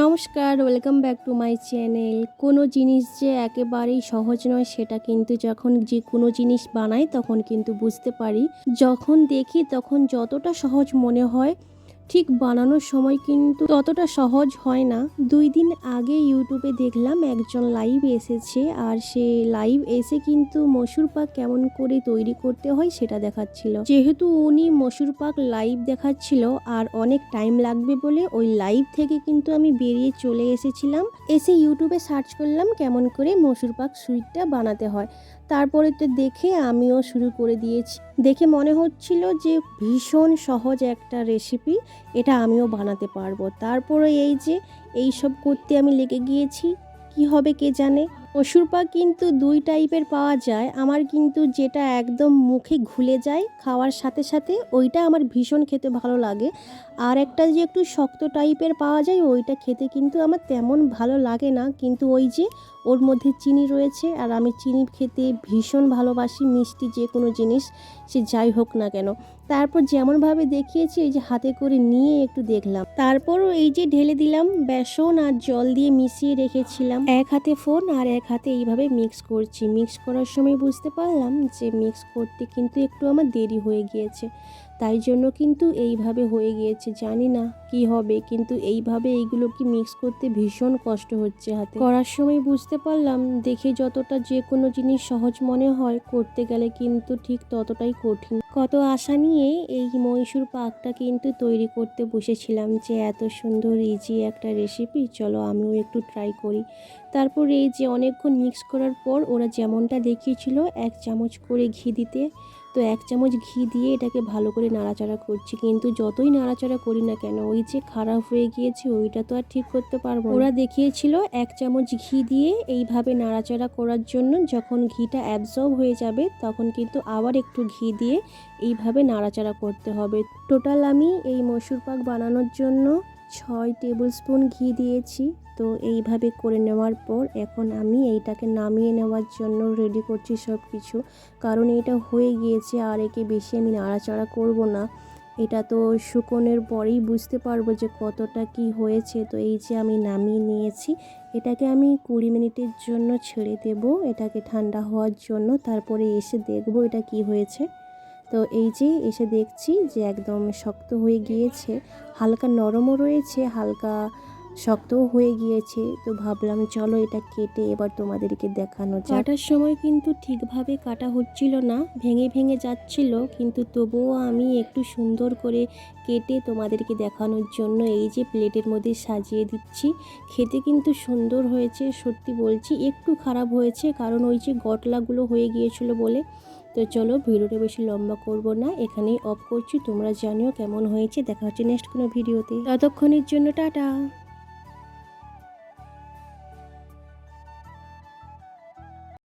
নমস্কার welcome back to my channel কোনো জিনিস যে একেবারেই সহজ নয়, সেটা কিন্তু যখন যে কোনো জিনিস বানাই, তখন কিন্তু বুঝতে পারি। যখন দেখি তখন যতটা সহজ মনে হয় ঠিক বানানোর সময় কিন্তু ততটা সহজ হয় না। দুই দিন আগে ইউটিউবে দেখলাম একজন লাইভ এসেছে আর সে লাইভ এসে কিন্তু মসুর পাক কেমন করে তৈরি করতে হয় সেটা দেখাচ্ছিল। যেহেতু উনি মসুর পাক লাইভ দেখাচ্ছিল আর অনেক টাইম লাগবে বলে ওই লাইভ থেকে কিন্তু আমি বেরিয়ে চলে এসেছিলাম। এসে ইউটিউবে সার্চ করলাম কেমন করে মসুর পাক সুইটটা বানাতে হয়। তারপরে তো দেখে আমিও শুরু করে দিয়েছি। দেখে মনে হচ্ছিল যে ভীষণ সহজ একটা রেসিপি এটা আমিও বানাতে পারব। তারপরে এই যে এই সব করতে আমি লেগে গিয়েছি। কি হবে কে জানে? মসুর পাক কিন্তু দুই টাইপের পাওয়া যায়। আমার কিন্তু যেটা একদম মুখে ঘুলে যায় খাওয়ার সাথে সাথে, ওইটা আমার ভীষণ খেতে ভালো লাগে। আর একটা যে একটু শক্ত টাইপের পাওয়া যায়, ওইটা খেতে কিন্তু আমার তেমন ভালো লাগে না। কিন্তু ওই যে ওর মধ্যে চিনি রয়েছে, আর আমি চিনি খেতে ভীষণ ভালোবাসি মিষ্টি যে কোনো জিনিস, সে যাই হোক না কেন। তারপর যেমনভাবে দেখিয়েছি, এই যে হাতে করে নিয়ে একটু দেখলাম। তারপরও এই যে ঢেলে দিলাম বেসন আর জল দিয়ে মিশিয়ে রেখেছিলাম। এক হাতে ফোন আর এক হাতে এইভাবে মিক্স করছি। মিক্স করার সময় বুঝতে পারলাম যে মিক্স করতে কিন্তু একটু আমার দেরি হয়ে গিয়েছে। তাই জন্য কিন্তু এইভাবে হয়ে গিয়েছে। জানি না কি হবে, কিন্তু এইভাবে এইগুলোকে মিক্স করতে ভীষণ কষ্ট হচ্ছে হাতে। করার সময় বুঝতে পারলাম, দেখে যতটা যে কোনো জিনিস সহজ মনে হয়, করতে গেলে কিন্তু ঠিক ততটাই কঠিন। কত আশা নিয়ে এই মহীশূর পাকটা কিন্তু তৈরি করতে বসেছিলাম যে এত সুন্দর ইজি একটা রেসিপি চলো আমিও একটু ট্রাই করি। তারপর এই যে অনেকক্ষণ মিক্স করার পর ওরা যেমনটা দেখিয়েছিল, এক চামচ করে ঘি দিতে তো এক চামচ ঘি দিয়ে এটাকে ভালো করে নাড়াচাড়া করছি। কিন্তু যতই নাড়াচাড়া করি না কেন, ওই যে খারাপ হয়ে গিয়েছে, ওইটা তো আর ঠিক করতে পারব ওরা দেখিয়েছিল এক চামচ ঘি দিয়ে এইভাবে নাড়াচাড়া করার জন্য যখন ঘিটা অ্যাবজর্ব হয়ে যাবে, তখন কিন্তু আবার একটু ঘি দিয়ে এইভাবে নাড়াচাড়া করতে হবে। টোটাল আমি এই মসুর পাক বানানোর জন্য ছয় টেবিল স্পুন ঘি দিয়েছি। তো এইভাবে করে নেওয়ার পর এখন আমি এইটাকে নামিয়ে নেওয়ার জন্য রেডি করছি সব কিছু কারণ এটা হয়ে গিয়েছে আর একে বেশি আমি নাড়াচাড়া করব না। এটা তো শুকনের পরেই বুঝতে পারব যে কতটা কি হয়েছে। তো এই যে আমি নামিয়ে নিয়েছি, এটাকে আমি কুড়ি মিনিটের জন্য ছেড়ে দেব। এটাকে ঠান্ডা হওয়ার জন্য। তারপরে এসে দেখব এটা কি হয়েছে। তো এই যে এসে দেখছি যে একদম শক্ত হয়ে গিয়েছে, হালকা নরমও রয়েছে, হালকা শক্তও হয়ে গিয়েছে। তো ভাবলাম চলো এটা কেটে এবার তোমাদেরকে দেখানো যায় কাটার সময় কিন্তু ঠিকভাবে কাটা হচ্ছিল না, ভেঙে ভেঙে যাচ্ছিল, কিন্তু তবুও আমি একটু সুন্দর করে কেটে তোমাদেরকে দেখানোর জন্য এই যে প্লেটের মধ্যে সাজিয়ে দিচ্ছি। খেতে কিন্তু সুন্দর হয়েছে, সত্যি বলছি, একটু খারাপ হয়েছে, কারণ ওই যে গটলাগুলো হয়ে গিয়েছিল বলে তো চলো ভিডিওটা বেশি লম্বা করব না, এখানেই অফ করছি। তোমরা জানিও কেমন হয়েছে। দেখা হচ্ছে নেক্সট কোনো ভিডিওতে। ততক্ষণের জন্য টাটা।